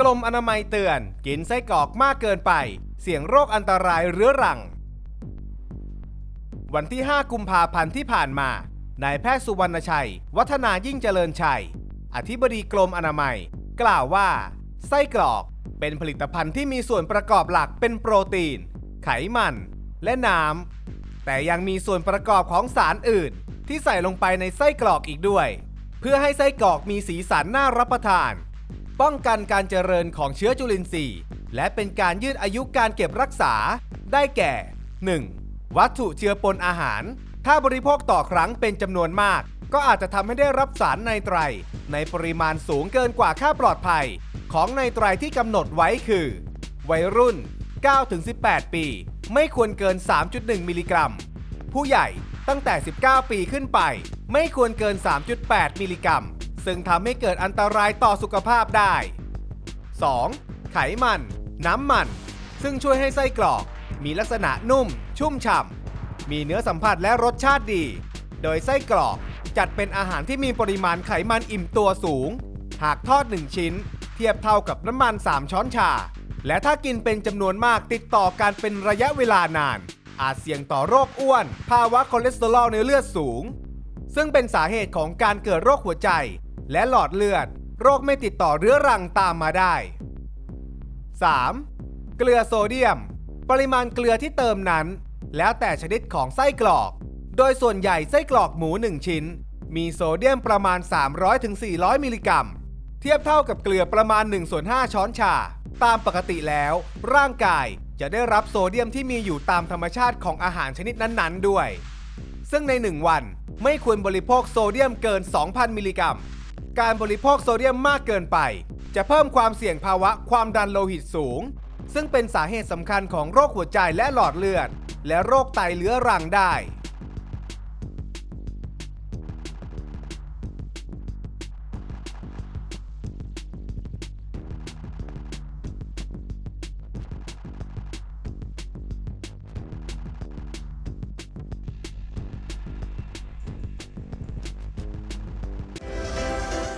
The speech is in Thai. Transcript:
กรมอนามัยเตือน กินไส้กรอกมากเกินไป เสี่ยงโรคอันตรายเรื้อรัง วันที่ 5 กุมภาพันธ์ที่ผ่านมานายแพทย์สุวรรณชัย วัฒนายิ่งเจริญชัย อธิบดีกรมอนามัย กล่าวว่า ไส้กรอกเป็นผลิตภัณฑ์ที่มีส่วนประกอบหลักเป็นโปรตีน ไขมัน และน้ำ แต่ยังมีส่วนประกอบของสารอื่น ที่ใส่ลงไปในไส้กรอกอีกด้วย เพื่อให้ไส้กรอกมีสีสันน่ารับประทาน ป้องกันการเจริญของเชื้อจุลินทรีย์ และเป็นการยืดอายุการเก็บรักษา ได้แก่ 1. วัตถุเจือปนอาหาร ถ้าบริโภคต่อครั้งเป็นจำนวนมาก ก็อาจจะทำให้ได้รับสารไนไตร ในปริมาณสูงเกินกว่าค่าปลอดภัย ของไนไตรที่กำหนดไว้คือ วัยรุ่น 9-18 ปี ไม่ควรเกิน 3.1 มิลลิกรัม ผู้ใหญ่ตั้งแต่ 19 ปีขึ้นไป ไม่ควรเกิน 3.8 มิลลิกรัม ซึ่งทำให้เกิดอันตรายต่อสุขภาพได้ 2. ไขมัน น้ำมัน ซึ่งช่วยให้ไส้กรอก มีลักษณะนุ่ม ชุ่มฉ่ำ มีเนื้อสัมผัสและรสชาติดี โดยไส้กรอกจัดเป็นอาหารที่มีปริมาณไขมันอิ่มตัวสูง หากทอด 1 ชิ้น เทียบเท่ากับน้ำมัน 3 ช้อนชา และถ้ากินเป็นจำนวนมากติดต่อกันเป็นระยะเวลานาน อาจเสี่ยงต่อโรคอ้วน ภาวะคอเลสเตอรอลในเลือดสูง ซึ่งเป็นสาเหตุของการเกิดโรคหัวใจ และหลอดเลือด โรคไม่ติดต่อเรื้อรังตามมาได้ 3. เกลือโซเดียม ปริมาณเกลือที่เติมนั้น แล้วแต่ชนิดของไส้กรอก โดยส่วนใหญ่ไส้กรอกหมู 1 ชิ้น มีโซเดียมประมาณ 300-400 มิลลิกรัม เทียบเท่ากับเกลือประมาณ1ส่วน5ช้อนชา ตามปกติแล้ว ร่างกายจะได้รับโซเดียมที่มีอยู่ตามธรรมชาติของอาหารชนิดนั้น ๆ ด้วย ซึ่งใน 1 วันไม่ควรบริโภคโซเดียมเกิน 2,000 มิลลิกรัม การบริโภคโซเดียมมากเกินไป จะเพิ่มความเสี่ยงภาวะความดันโลหิตสูง ซึ่งเป็นสาเหตุสำคัญของโรคหัวใจและหลอดเลือด และโรคไตเลื้อรังได้